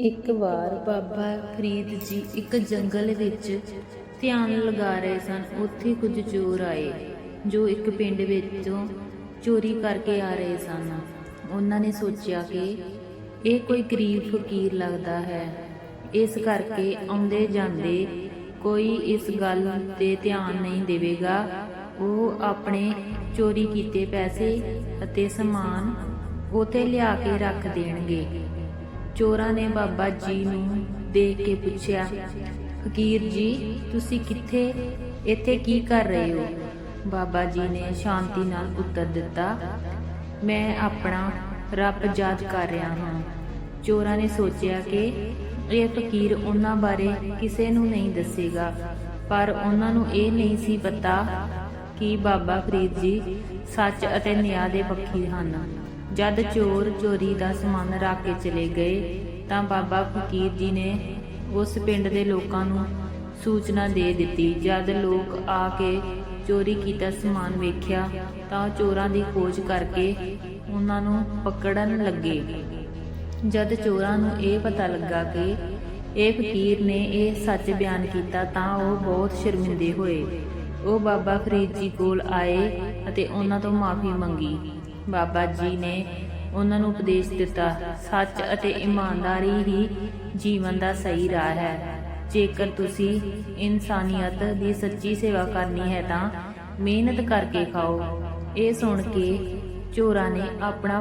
ਇੱਕ ਵਾਰ ਬਾਬਾ ਫਰੀਦ ਜੀ ਇੱਕ ਜੰਗਲ ਵਿੱਚ ਧਿਆਨ ਲਗਾ ਰਹੇ ਸਨ। ਉੱਥੇ ਕੁਝ ਚੋਰ ਆਏ, ਜੋ ਇੱਕ ਪਿੰਡ ਵਿੱਚੋਂ ਚੋਰੀ ਕਰਕੇ ਆ ਰਹੇ ਸਨ। ਉਹਨਾਂ ਨੇ ਸੋਚਿਆ ਕਿ ਇਹ ਕੋਈ ਗਰੀਬ ਫਕੀਰ ਲੱਗਦਾ ਹੈ। ਇਸ ਕਰਕੇ ਆਉਂਦੇ ਜਾਂਦੇ ਕੋਈ ਇਸ ਗੱਲ ਤੇ ਧਿਆਨ ਨਹੀਂ ਦੇਵੇਗਾ। ਉਹ ਆਪਣੇ ਚੋਰੀ ਕੀਤੇ ਪੈਸੇ ਅਤੇ ਸਮਾਨ ਉਥੇ ਲਿਆ ਕੇ ਰੱਖ ਦੇਣਗੇ। ਚੋਰਾਂ ਨੇ ਬਾਬਾ ਜੀ ਨੂੰ ਦੇਖ ਕੇ ਪੁੱਛਿਆ, ਫਕੀਰ ਜੀ, ਤੁਸੀਂ ਕਿੱਥੇ? ਇੱਥੇ ਕੀ ਕਰ ਰਹੇ ਹੋ? ਬਾਬਾ ਜੀ ਨੇ ਸ਼ਾਂਤੀ ਨਾਲ ਉੱਤਰ ਦਿੱਤਾ, ਮੈਂ ਆਪਣਾ ਰੱਬ ਯਾਦ ਕਰ ਰਿਹਾ ਹਾਂ। ਚੋਰਾਂ ਨੇ ਸੋਚਿਆ ਕਿ ਇਹ ਫਕੀਰ ਉਹਨਾਂ ਬਾਰੇ ਕਿਸੇ ਨੂੰ ਨਹੀਂ ਦੱਸੇਗਾ, ਪਰ ਉਹਨਾਂ ਨੂੰ ਇਹ ਨਹੀਂ ਸੀ ਪਤਾ ਕਿ ਬਾਬਾ ਫਰੀਦ ਜੀ ਸੱਚ ਅਤੇ ਨਿਆਂ ਦੇ ਪੱਖੀ ਹਨ। ਜਦ ਚੋਰ ਚੋਰੀ ਦਾ ਸਮਾਨ ਰੱਖ ਕੇ ਚਲੇ ਗਏ ਤਾਂ ਬਾਬਾ ਫਕੀਰ ਜੀ ਨੇ ਉਸ ਪਿੰਡ ਦੇ ਲੋਕਾਂ ਨੂੰ ਸੂਚਨਾ ਦੇ ਦਿੱਤੀ। ਜਦ ਲੋਕ ਆ ਕੇ ਚੋਰੀ ਕੀਤਾ ਸਮਾਨ ਵੇਖਿਆ ਤਾਂ ਚੋਰਾਂ ਦੀ ਖੋਜ ਕਰਕੇ ਉਹਨਾਂ ਨੂੰ ਪਕੜਨ ਲੱਗੇ। ਜਦ ਚੋਰਾਂ ਨੂੰ ਇਹ ਪਤਾ ਲੱਗਾ ਕਿ ਇਹ ਫਕੀਰ ਨੇ ਇਹ ਸੱਚ ਬਿਆਨ ਕੀਤਾ ਤਾਂ ਉਹ ਬਹੁਤ ਸ਼ਰਮਿੰਦੇ ਹੋਏ। ਉਹ ਬਾਬਾ ਫਰੀਦ ਜੀ ਕੋਲ ਆਏ ਅਤੇ ਉਹਨਾਂ ਤੋਂ ਮਾਫੀ ਮੰਗੀ। ਬਾਬਾ ਜੀ ਨੇ ਉਹਨਾਂ ਨੂੰ ਉਪਦੇਸ਼ ਦਿੱਤਾ, ਸੱਚ ਅਤੇ ਇਮਾਨਦਾਰੀ ਹੀ ਜੀਵਨ ਦਾ ਸਹੀ ਰਾਹ ਹੈ। ਜੇਕਰ ਤੁਸੀਂ ਇਨਸਾਨੀਅਤ ਦੀ ਸੱਚੀ ਸੇਵਾ ਕਰਨੀ ਹੈ ਤਾਂ ਮਿਹਨਤ ਕਰਕੇ ਖਾਓ। ਇਹ ਸੁਣ ਕੇ ਚੋਰਾਂ ਨੇ ਆਪਣਾ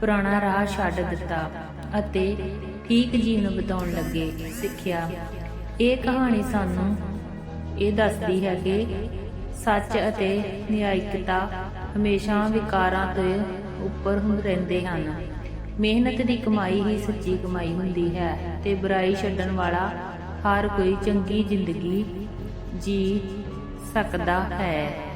ਪੁਰਾਣਾ ਰਾਹ ਛੱਡ ਦਿੱਤਾ ਅਤੇ ਠੀਕ ਜੀਵਨ ਬਿਤਾਉਣ ਲੱਗੇ। ਸਿੱਖਿਆ, ਇਹ ਕਹਾਣੀ ਸਾਨੂੰ ਇਹ ਦੱਸਦੀ ਹੈ ਕਿ ਸੱਚ ਅਤੇ ਨਿਆਇਕਤਾ ਹਮੇਸ਼ਾ ਵਿਕਾਰਾਂ ਤੋਂ ਉੱਪਰ ਹੁੰਦੇ ਰਹਿੰਦੇ ਹਨ। ਮਿਹਨਤ ਦੀ ਕਮਾਈ ਹੀ ਸੱਚੀ ਕਮਾਈ ਹੁੰਦੀ ਹੈ ਤੇ ਬੁਰਾਈ ਛੱਡਣ ਵਾਲਾ ਹਰ ਕੋਈ ਚੰਗੀ ਜ਼ਿੰਦਗੀ ਜੀ ਸਕਦਾ ਹੈ।